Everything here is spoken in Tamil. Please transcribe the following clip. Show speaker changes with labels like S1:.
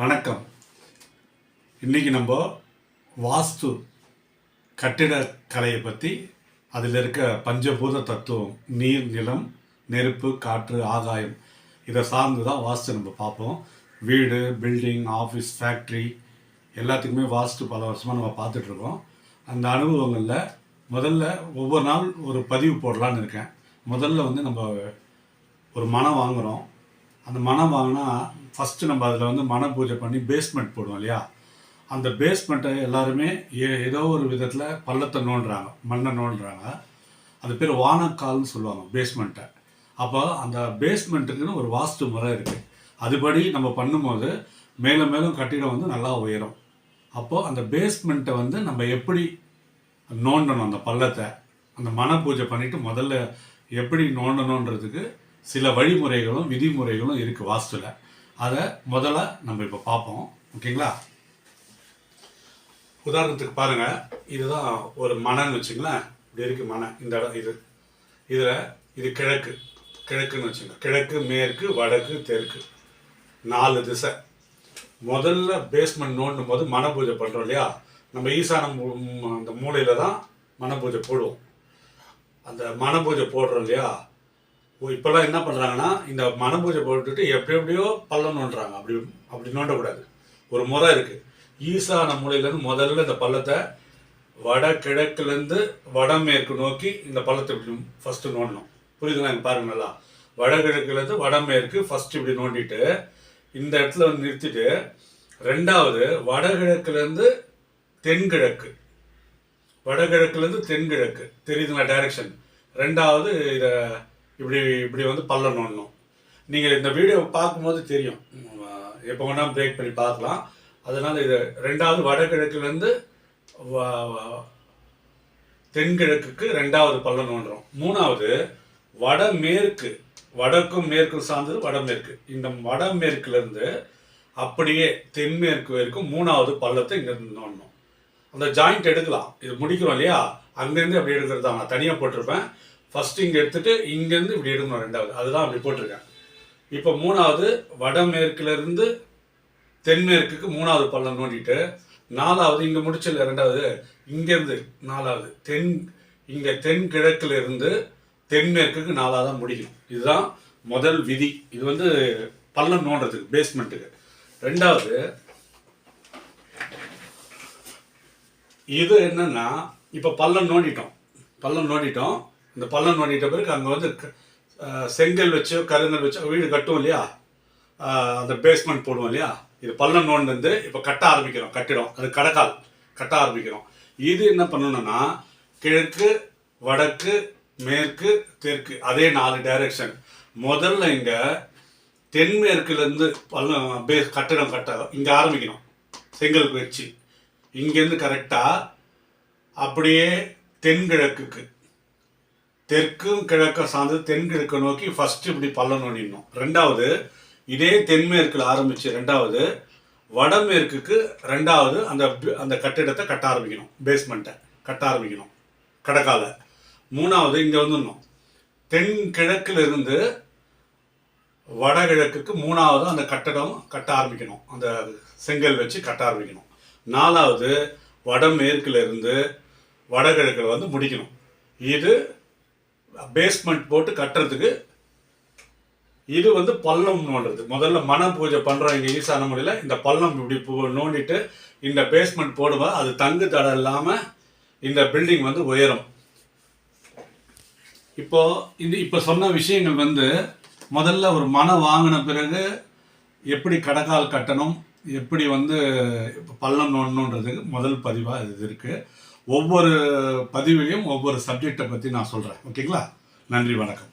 S1: வணக்கம். இன்றைக்கி நம்ம வாஸ்து கட்டிடக்கலையை பற்றி அதில் இருக்க பஞ்சபூத தத்துவம் நீர் நிலம் நெருப்பு காற்று ஆகாயம் இதை சார்ந்து தான் வாஸ்து நம்ம பார்ப்போம். வீடு பில்டிங் ஆஃபீஸ் ஃபேக்ட்ரி எல்லாத்துக்குமே வாஸ்து பல வருஷமாக நம்ம பார்த்துட்ருக்கோம் அந்த அனுபவங்களில் முதல்ல ஒவ்வொரு நாள் ஒரு பதிவு போடலான்னு இருக்கேன். முதல்ல வந்து நம்ம ஒரு மனம் வாங்குகிறோம் அந்த மனம் வாங்கினா ஃபஸ்ட்டு நம்ம அதில் வந்து மன பூஜை பண்ணி பேஸ்மெண்ட் போடுவோம் இல்லையா? அந்த பேஸ்மெண்ட்டை எல்லாருமே ஏ ஏதோ ஒரு விதத்தில் பள்ளத்தை நோண்டுறாங்க மண்ணை நோண்டுறாங்க. அது பேர் வானக்கால்னு சொல்லுவாங்க பேஸ்மெண்ட்டை அப்போ அந்த பேஸ்மெண்ட்டுக்குன்னு ஒரு வாஸ்து முறை இருக்குது அதுபடி நம்ம பண்ணும்போது மேலும் மேலும் கட்டிடம் வந்து நல்லா உயரும். அப்போது அந்த பேஸ்மெண்ட்டை வந்து நம்ம எப்படி நோண்டணும் அந்த பள்ளத்தை? அந்த மன பூஜை பண்ணிவிட்டு முதல்ல எப்படி நோண்டணுன்றதுக்கு சில வழிமுறைகளும் விதிமுறைகளும் இருக்குது வாஸ்துவில் அதை முதல்ல நம்ம இப்போ பார்ப்போம் ஓகேங்களா? உதாரணத்துக்கு பாருங்கள் இதுதான் ஒரு மனன்னு வச்சுங்களேன். இப்படி இருக்குது மனை இந்த இடம் இது. இதில் இது கிழக்கு. கிழக்குன்னு வச்சுங்க. கிழக்கு மேற்கு வடக்கு தெற்கு. நாலு திசை. முதல்ல பேஸ்மெண்ட் நோண்டும் போது மன பூஜை பண்ணுறோம் இல்லையா? நம்ம ஈசான அந்த மூலையில் தான் மன பூஜை போடுவோம். அந்த மன பூஜை போடுறோம் இல்லையா? இப்போல்லாம் என்ன பண்ணுறாங்கன்னா இந்த மன பூஜை போட்டுட்டு எப்படி எப்படியோ பள்ளம் நோண்டுறாங்க. அப்படி அப்படி நோண்டக்கூடாது. ஒரு முறை இருக்குது ஈசான மூலையிலேருந்து முதல்ல இந்த பள்ளத்தை வடகிழக்குலேருந்து வடமேற்கு நோக்கி இந்த பள்ளத்தை இப்படி ஃபஸ்ட்டு நோண்டணும். புரியுதுங்களா? இங்க பாருங்க நல்லா. வடகிழக்குலேருந்து வடமேற்கு ஃபஸ்ட்டு இப்படி நோண்டிட்டு இந்த இடத்துல வந்து நிறுத்திட்டு ரெண்டாவது வடகிழக்குலேருந்து தென்கிழக்கு. வடகிழக்குலேருந்து தென்கிழக்கு. தெரியுதுங்களா? டைரக்ஷன் ரெண்டாவது இதை இப்படி இப்படி வந்து பள்ளம் நோண்டணும் நீங்கள் இந்த வீடியோ பார்க்கும்போது தெரியும். எப்போ வேணால் பிரேக் பண்ணி பார்க்கலாம். அதனால் இது ரெண்டாவது வடகிழக்குலேருந்து தென்கிழக்குக்கு ரெண்டாவது பள்ளம் நோண்டுறோம் மூணாவது வடமேற்கு வடக்கும் மேற்கும் சார்ந்தது வடமேற்கு. இந்த வடமேற்குலேருந்து அப்படியே தென்மேற்கு வரைக்கும் மூணாவது பள்ளத்தை இங்கேருந்து நோண்டணும். அந்த ஜாயிண்ட் எடுக்கலாம். இது முடிக்கிறோம் இல்லையா? அங்கேருந்து அப்படி எடுக்கிறது தான் நான் தனியாக போட்டிருப்பேன். ஃபர்ஸ்ட் இங்கே எடுத்துட்டு இங்கேருந்து இப்படி எடுக்கணும் ரெண்டாவது. அதுதான் அப்படி போட்டிருக்கேன். இப்போ மூணாவது வடமேற்குலேருந்து தென்மேற்குக்கு மூணாவது பள்ளம் நோண்டிட்டு நாலாவது இங்கே முடிச்சல ரெண்டாவது இங்கேருந்து நாலாவது தென் இங்கே தென்கிழக்குல இருந்து தென்மேற்குக்கு நாலாவது தான் முடியும். இதுதான் முதல் விதி. இது வந்து பள்ளம் நோண்டுறதுக்கு பேஸ்மெண்ட்டுக்கு ரெண்டாவது இது என்னன்னா இப்போ பள்ளம் நோண்டிட்டோம். பள்ளம் நோண்டிட்டோம். இந்த பள்ளம் பண்ணிட்ட பிறகு அங்கே வந்து க- செங்கல் வச்சோ கருங்கல் வச்சோ வீடு கட்டுவோம் இல்லையா? அந்த பேஸ்மெண்ட் போடுவோம் இல்லையா? இது பள்ளம் நோண்டு இப்போ கட்ட ஆரம்பிக்கிறோம் கட்டிடம். அது கடக்கால் கட்ட ஆரம்பிக்கிறோம். இது என்ன பண்ணணும்னா கிழக்கு வடக்கு மேற்கு தெற்கு அதே நாலு டைரக்ஷன் முதல்ல இங்கே தென்மேற்குலேருந்து பள்ளம் பேஸ் கட்டிடம் கட்ட இங்கே ஆரம்பிக்கணும். செங்கல் வச்சு. இங்கேருந்து கரெக்டாக அப்படியே தென்கிழக்குக்கு தெற்கும் கிழக்க சார்ந்து தென்கிழக்கு நோக்கி ஃபர்ஸ்ட் இப்படி பள்ளம் நோண்டிடணும் ரெண்டாவது இதே தென்மேற்குல ஆரம்பிச்சு ரெண்டாவது வடமேற்குக்கு ரெண்டாவது அந்த அந்த கட்டிடத்தை கட்ட ஆரம்பிக்கணும். பேஸ்மெண்ட்டை கட்ட ஆரம்பிக்கணும். கடக்கால மூணாவது இங்கே வந்துடணும். தென்கிழக்கிலிருந்து வடகிழக்குக்கு மூணாவது அந்த கட்டடம் கட்ட ஆரம்பிக்கணும். அந்த செங்கல் வச்சு கட்ட ஆரம்பிக்கணும். நாலாவது வடமேற்குல இருந்து வடகிழக்கில் வந்து முடிக்கணும். இது பேஸ்மெண்ட் போட்டு கட்டுறதுக்கு இது வந்து பள்ளம் நோண்டுறது. முதல்ல மன பூஜை பண்ணுறவங்க இங்க ஈசான முறையில் இந்த பள்ளம் இப்படி நோண்டிட்டு இந்த பேஸ்மெண்ட் போடும்போது அது தங்கு தடம் இல்லாமல் இந்த பில்டிங் வந்து உயரும். இப்போ இந்த இப்போ சொன்ன விஷயங்கள் வந்து முதல்ல ஒரு மனம் வாங்கின பிறகு எப்படி கடக்கால் கட்டணும் எப்படி வந்து இப்போ பள்ளம் நோண்டணுன்றதுக்கு முதல் பதிவாக இது இருக்குது ஒவ்வொரு பதிவிலையும் ஒவ்வொரு சப்ஜெக்டை பற்றி நான் சொல்கிறேன் ஓகேங்களா? நன்றி வணக்கம்.